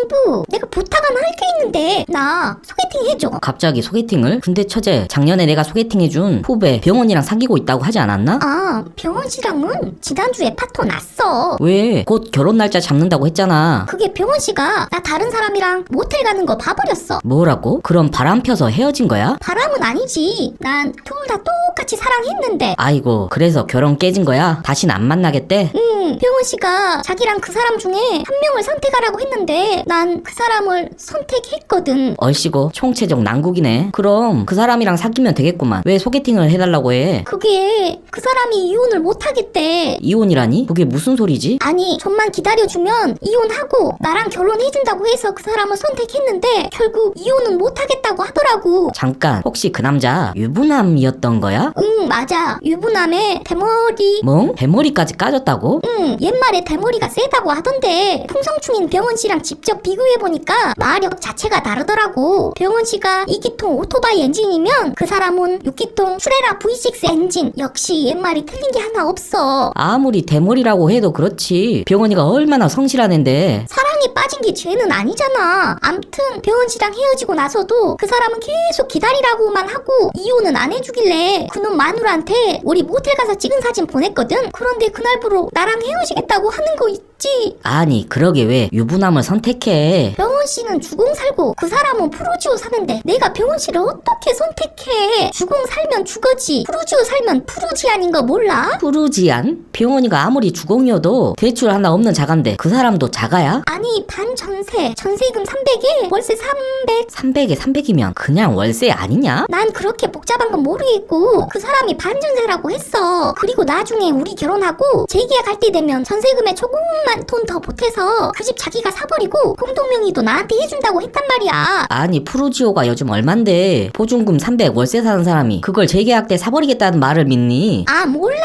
형부, 내가 부탁 하나 할 게 있는데 나 소개팅 해줘. 갑자기 소개팅을? 근데 처제 작년에 내가 소개팅해준 후배 병원이랑 사귀고 있다고 하지 않았나? 아, 병원 씨랑은 지난주에 파토 났어. 왜? 곧 결혼 날짜 잡는다고 했잖아. 그게 병원 씨가 나 다른 사람이랑 모텔 가는 거 봐버렸어. 뭐라고? 그럼 바람 펴서 헤어진 거야? 바람은 아니지. 난둘 다 똑같이 사랑했는데. 아이고 그래서 결혼 깨진 거야? 다신 안 만나겠대? 응, 병원 씨가 자기랑 그 사람 중에 한 명을 선택하라고 했는데 난 그 사람을 선택했거든. 얼씨고 총체적 난국이네. 그럼 그 사람이랑 사귀면 되겠구만. 왜 소개팅을 해달라고 해? 그게 그 사람이 이혼을 못 하겠대. 이혼이라니? 그게 무슨 소리지? 아니, 좀만 기다려주면 이혼하고 나랑 결혼해준다고 해서 그 사람을 선택했는데 결국 이혼은 못 하겠다고 하더라고. 잠깐 혹시 그 남자 유부남이었 던 거야? 응, 맞아. 유부남의 대머리. 뭐? 대머리까지 까졌다고? 응, 옛말에 대머리가 세다고 하던데 풍성충인 병원 씨랑 직접 비교해보니까 마력 자체가 다르더라고. 병원 씨가 2기통 오토바이 엔진이면 그 사람은 6기통 수레라 V6 엔진. 역시 옛말이 틀린 게 하나 없어. 아무리 대머리라고 해도 그렇지. 병원이가 얼마나 성실한 앤데. 사랑에 빠진 게 죄는 아니잖아. 암튼 병원 씨랑 헤어지고 나서도 그 사람은 계속 기다리라고만 하고 이혼은 안 해주길 래 그놈 마누라한테 우리 모텔 가서 찍은 사진 보냈거든. 그런데 그날부로 나랑 헤어지겠다고 하는 거 있지. 아니 그러게 왜 유부남을 선택해? 병원 씨는 주공 살고 그 사람은 프로지오 사는데 내가 병원 씨를 어떻게 선택해? 주공 살면 주거지. 프로지오 살면 프로지 아닌 거 몰라? 푸르지안? 병원이가 아무리 주공이어도 대출 하나 없는 자간데 그 사람도 자가야? 아니 반 전세 전세금 300에 월세 300 300에 300이면 그냥 월세 아니냐? 난 그렇게 복잡한 건 모르겠 고 그 사람이 반전세라고 했어. 그리고 나중에 우리 결혼하고 재계약할 때 되면 전세금에 조금만 돈 더 보태서 그 집 자기가 사버리고 공동명의도 나한테 해준다고 했단 말이야. 아니 푸르지오가 요즘 얼만데? 보증금 300 월세 사는 사람이 그걸 재계약 때 사버리겠다는 말을 믿니? 아 몰라.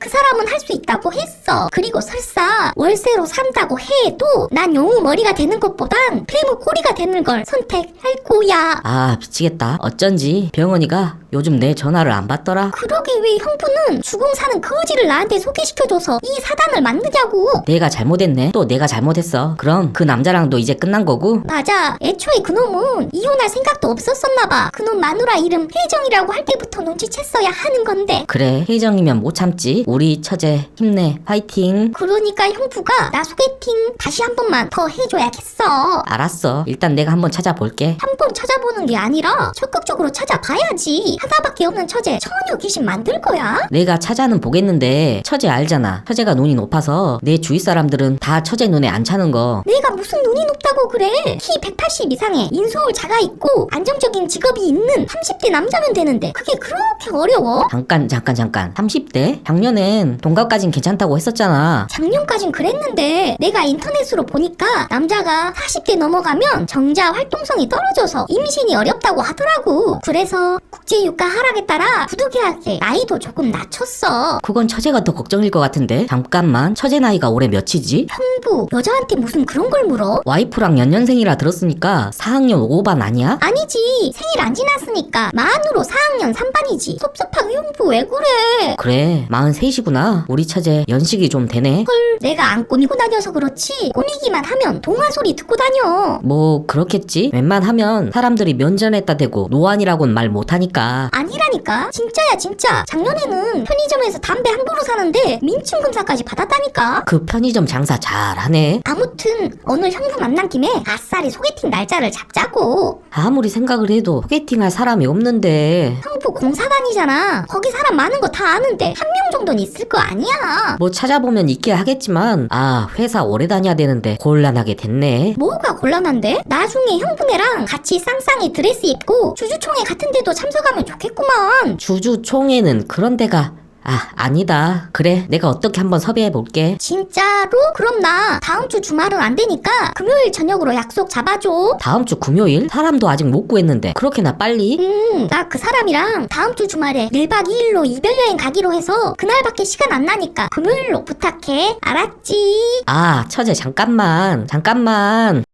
그 사람은 할 수 있다고 했어. 그리고 설사 월세로 산다고 해도 난 영우 머리가 되는 것보단 폐무 꼬리가 되는 걸 선택할 거야. 아 미치겠다. 어쩐지 병원이가 요즘 내 전 화를 안 받더라 그러게 왜 형부는 주공 사는 거지를 나한테 소개시켜줘서 이 사단을 만드냐고 내가 잘못했네 또 내가 잘못했어 그럼 그 남자랑도 이제 끝난 거고 맞아. 애초에 그놈은 이혼할 생각도 없었었나봐. 그놈 마누라 이름 혜정이라고 할 때부터 눈치챘어야 하는 건데. 그래 혜정이면 못 참지 우리 처제 힘내 화이팅 그러니까 형부가 나 소개팅 다시 한 번만 더 해줘야겠어. 알았어 일단 내가 한번 찾아볼게 한 번 찾아보는 게 아니라 적극적으로 찾아봐야지. 하나밖에 없는 처제 처녀 귀신 만들 거야? 내가 찾아는 보겠는데 처제 알잖아 처제가 눈이 높아서 내 주위 사람들은 다 처제 눈에 안 차는 거 내가 무슨 눈이 높다고 그래? 키 180 이상에 인서울 자가 있고 안정적인 직업이 있는 30대 남자면 되는데 그게 그렇게 어려워? 잠깐 잠깐 잠깐 30대? 작년엔 동갑까진 괜찮다고 했었잖아 작년까진 그랬는데 내가 인터넷으로 보니까 남자가 40대 넘어가면 정자 활동성이 떨어져서 임신이 어렵다고 하더라고. 그래서 국제유가 하락에 따라 구두계약에 나이도 조금 낮췄어. 그건 처제가 더 걱정일 것 같은데 잠깐만 처제 나이가 올해 몇이지? 형부, 여자한테 무슨 그런 걸 물어? 와이프랑 연년생이라 들었으니까 4학년 5반 아니야? 아니지. 생일 안 지났으니까 만으로 4학년 3반이지. 섭섭하게 형부 왜 그래? 그래 43이구나 우리 처제 연식이 좀 되네 헐, 내가 안 꾸미고 다녀서 그렇지. 꾸미기만 하면 동화 소리 듣고 다녀. 뭐 그렇겠지 웬만하면 사람들이 면전에다 대고 노안이라고는 말 못하니까 아니라 니까. 진짜야 진짜. 작년에는 편의점에서 담배 함부로 사는데 민증 검사까지 받았다니까. 그 편의점 장사 잘하네. 아무튼 오늘 형부 만난 김에 아싸리 소개팅 날짜를 잡자고. 아무리 생각을 해도 소개팅할 사람이 없는데. 형부 공사단이잖아. 거기 사람 많은 거 다 아는데 한 명 정도는 있을 거 아니야. 뭐 찾아보면 있긴 하겠지만 아 회사 오래 다녀야 되는데 곤란하게 됐네. 뭐가 곤란한데? 나중에 형부네랑 같이 쌍쌍이 드레스 입고 주주총회 같은 데도 참석하면 좋겠구만 주주총회는 그런 데가 아 아니다. 그래 내가 어떻게 한번 섭외해 볼게. 진짜로? 그럼 나 다음 주 주말은 안 되니까 금요일 저녁으로 약속 잡아줘. 다음 주 금요일? 사람도 아직 못 구했는데. 그렇게나 빨리? 음, 나 그 사람이랑 다음 주 주말에 1박 2일로 이별여행 가기로 해서 그날밖에 시간 안 나니까 금요일로 부탁해. 알았지? 아 처제 잠깐만. 잠깐만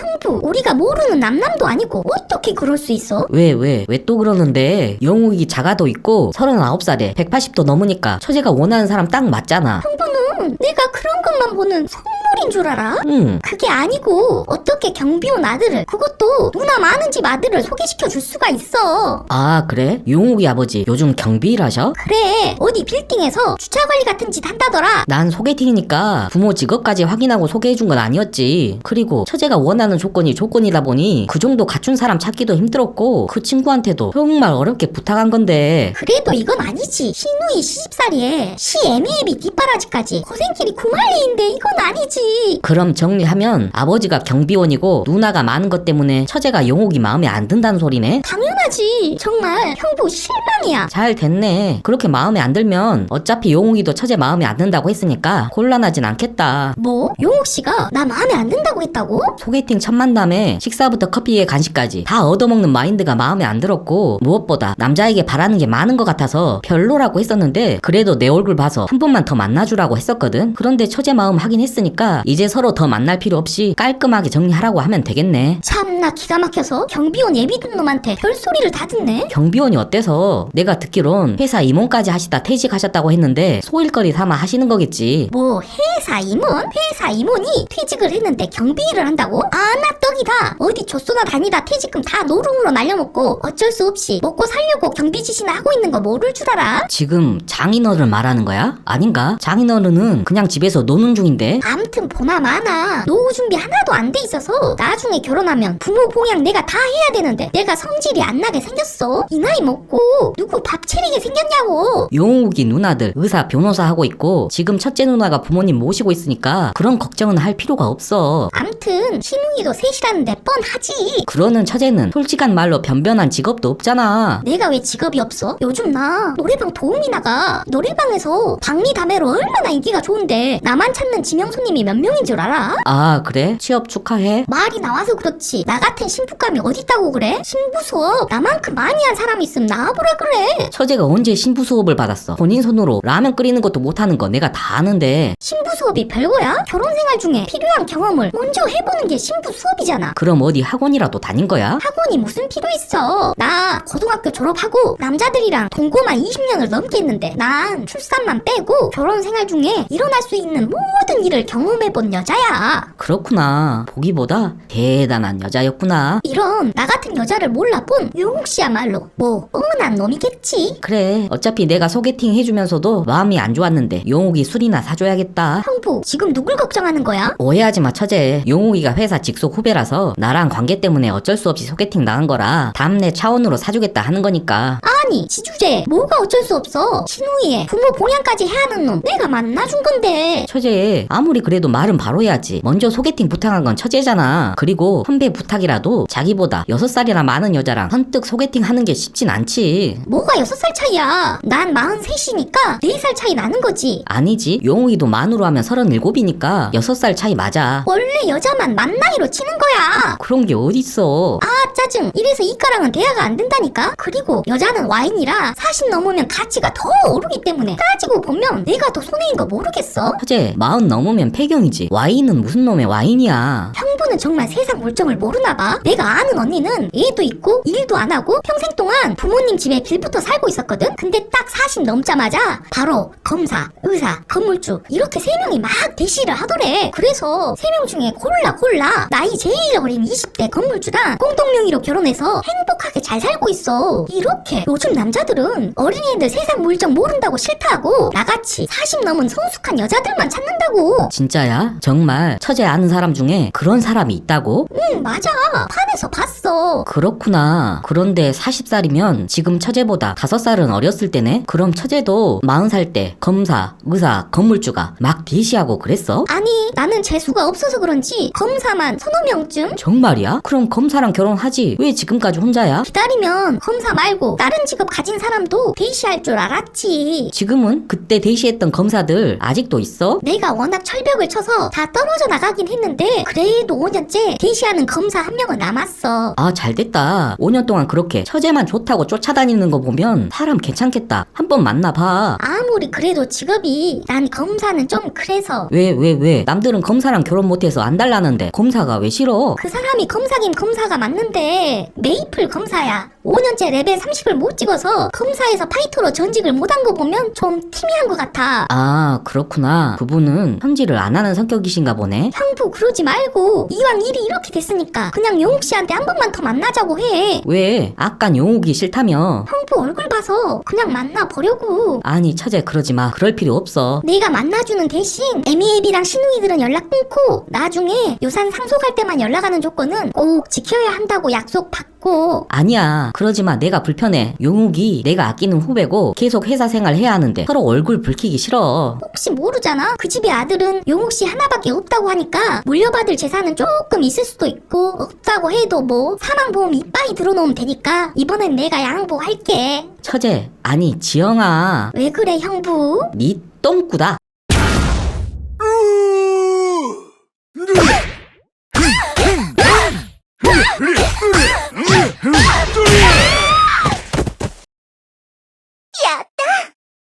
형부, 우리가 모르는 남남도 아니고 어떻게 그럴 수 있어? 왜 왜 왜 또 그러는데 영욱이 자가도 있고 39살에 180도 넘으니까 처제가 원하는 사람 딱 맞잖아 형부는 내가 그런 것만 보는 선물인 줄 알아? 응. 그게 아니고 어떻게 경비원 아들을 그것도 누나 많은 집 아들을 소개시켜 줄 수가 있어 아, 그래? 용욱이 아버지 요즘 경비 일하셔? 그래 어디 빌딩에서 주차 관리 같은 짓 한다더라 난 소개팅이니까 부모 직업까지 확인하고 소개해준 건 아니었지. 그리고 처제가 원하는 조건이 조건이다 보니 그 정도 갖춘 사람 찾기도 힘들었고 그 친구한테도 정말 어렵게 부탁한 건데 그래도 이건 아니지 신우이 시집살이에 시 애매애비 뒷바라지까지 고생길이 구만리인데 이건 아니지 그럼 정리하면 아버지가 경비원이고 누나가 많은 것 때문에 처제가 용욱이 마음에 안 든다는 소리네? 당연하지 정말 형부 실망이야 잘 됐네. 그렇게 마음에 안 들면 어차피 용욱이도 처제 마음에 안 든다고 했으니까 곤란하진 않겠다. 뭐? 용욱 씨가 나 마음에 안 든다고 했다고? 소개팅 첫 만남에 식사부터 커피에 간식까지 다 얻어먹는 마인드가 마음에 안 들었고 무엇보다 남자에게 바라는 게 많은 것 같아서 별로라고 했었는데 그래도 내 얼굴 봐서 한 번만 더 만나주라고 했었거든. 그런데 처제 마음 하긴 했으니까 이제 서로 더 만날 필요 없이 깔끔하게 정리하라고 하면 되겠네. 참나 기가 막혀서 경비원 예비 든 놈한테 별소리를 다 듣네 경비원이 어때서 내가 듣기론 회사 임원까지 하시다 퇴직하셨다고 했는데 소일거리 삼아 하시는 거겠지. 뭐 회사 임원? 회사 임원이 퇴직을 했는데 경비 일을 한다고? 아나 떡이다 어디 조쏘나 다니다 퇴직금 다 노름으로 날려먹고 어쩔 수 없이 먹고 살려고 경비 짓이나 하고 있는 거 모를 줄 알아? 지금 장인어른 말하는 거야? 아닌가? 장인어른은 그냥 집에서 노는 중인데 암튼 보나 마나 노후 준비 하나도 안 돼 있어서 나중에 결혼하면 부모 봉양 내가 다 해야 되는데 내가 성질이 안 나게 생겼어 이 나이 먹고 누구 밥 차리게 생겼냐고 용욱이 누나들 의사 변호사 하고 있고 지금 첫째 누나가 부모님 모시고 있으니까 그런 걱정은 할 필요가 없어. 암튼 신웅이도 셋이라는데 뻔하지 그러는 처제는 솔직한 말로 변변한 직업도 없잖아. 내가 왜 직업이 없어? 요즘 나 노래방 도우미 나가 노래방에서 박리다매로 얼마나 인기가 좋은데 나만 찾는 지명 손님이 몇 명인 줄 알아? 아 그래? 취업 축하해. 말이 나와서 그렇지 나 같은 신부감이 어딨다고 그래? 신부 수업 나만큼 많이 한 사람 있으면 나와보라 그래 처제가 언제 신부 수업을 받았어? 본인 손으로 라면 끓이는 것도 못하는 거 내가 다 아는데 신부 수업이 별거야? 결혼 생활 중에 필요한 경험을 먼저 해보는 게 신부 수업이잖아 그럼 어디 학원이라도 다닌 거야? 학원이 무슨 필요 있어 나 고등학교 졸업하고 남자들이랑 동거만 20년을 넘게 했는데 난 출산만 빼고 결혼 생활 중에 일어날 수 있는 모든 일을 경험 해본 여자야 그렇구나. 보기보다 대단한 여자였구나. 이런 나 같은 여자를 몰라본 용욱 씨야말로 뭐 뻔한 놈이겠지 그래. 어차피 내가 소개팅 해주면서도 마음이 안 좋았는데 용욱이 술이나 사줘야겠다. 형부 지금 누굴 걱정하는 거야? 오해하지 마, 처제. 용욱이가 회사 직속 후배라서 나랑 관계 때문에 어쩔 수 없이 소개팅 나간 거라 다음내 차원으로 사주겠다 하는 거니까. 아 니 지주제 뭐가 어쩔 수 없어 신우이에 부모 봉양까지 해야 하는 놈 내가 만나준 건데 처제, 아무리 그래도 말은 바로 해야지. 먼저 소개팅 부탁한 건 처제잖아. 그리고 선배 부탁이라도 자기보다 6살이나 많은 여자랑 선뜻 소개팅 하는 게 쉽진 않지. 뭐가 여섯 살 차이야 난 43이니까 4살 차이 나는 거지 아니지. 용욱이도 만으로 하면 37이니까 6살 차이 맞아. 원래 여자만 만 나이로 치는 거야 그런 게 어딨어. 아 짜증 이래서 이과랑은 대화가 안 된다니까 그리고 여자는 와 인이라 40 넘으면 가치가 더 오르기 때문에 따지고 보면 내가 더 손해인 거 모르겠어 처제, 마흔 넘으면 폐경이지. 와인은 무슨 놈의 와인이야. 형 부는 정말 세상 물정을 모르나 봐. 내가 아는 언니는 애도 있고 일도 안 하고 평생 동안 부모님 집에 빌부터 살고 있었거든. 근데 딱 40 넘자마자 바로 검사, 의사, 건물주 이렇게 세 명이 막 대시를 하더래. 그래서 세 명 중에 골라 골라 나이 제일 어린 20대 건물주랑 공동명의로 결혼해서 행복하게 잘 살고 있어. 이렇게 요즘 남자들은 어린애들 세상 물정 모른다고 싫다고 나같이 40 넘은 성숙한 여자들만 찾는다고. 진짜야? 정말 처제 아는 사람 중에 그런 사람 이 있다고? 응 맞아. 판에서 봤어. 그렇구나. 그런데 40살이면 지금 처제보다 5살은 어렸을 때네? 그럼 처제도 40살 때 검사, 의사, 건물주가 막 대시하고 그랬어? 아니 나는 재수가 없어서 그런지 검사만 서너 명쯤 정말이야? 그럼 검사랑 결혼하지. 왜 지금까지 혼자야? 기다리면 검사 말고 다른 직업 가진 사람도 대시할 줄 알았지 지금은 그때 대시했던 검사들 아직도 있어? 내가 워낙 철벽을 쳐서 다 떨어져 나가긴 했는데 그래도 5년째 대시하는 검사 한 명은 남았어 아, 잘 됐다. 5년 동안 그렇게 처제만 좋다고 쫓아다니는 거 보면 사람 괜찮겠다. 한 번 만나봐. 아무리 그래도 직업이 난 검사는 좀 그래서 왜, 왜, 왜? 남들은 검사랑 결혼 못해서 안 달라는데 검사가 왜 싫어? 그 사람이 검사긴 검사가 맞는데 메이플 검사야 5년째 레벨 30을 못 찍어 뒤집어서 검사에서 파이터로 전직을 못한 거 보면 좀 티미한 것 같아. 아, 그렇구나. 그분은 현질을 안 하는 성격이신가 보네. 형부 그러지 말고 이왕 일이 이렇게 됐으니까 그냥 용욱 씨한테 한 번만 더 만나자고 해. 왜? 아깐 용욱이 싫다며. 형부 얼굴 봐서 그냥 만나보려고. 아니, 처제, 그러지 마. 그럴 필요 없어. 내가 만나주는 대신 에미에비랑 신우이들은 연락 끊고 나중에 요산 상속할 때만 연락하는 조건은 꼭 지켜야 한다고 약속 받고 아니야. 그러지 마. 내가 불편해. 용욱이 내가 아끼는 후배고 계속 회사 생활 해야 하는데 서로 얼굴 붉히기 싫어. 혹시 모르잖아 그 집의 아들은 용욱 씨 하나밖에 없다고 하니까 물려받을 재산은 조금 있을 수도 있고 없다고 해도 뭐 사망보험 이빠이 들어놓으면 되니까 이번엔 내가 양보할게 처제, 아니, 지영아. 왜 그래 형부? 네 똥꾸다.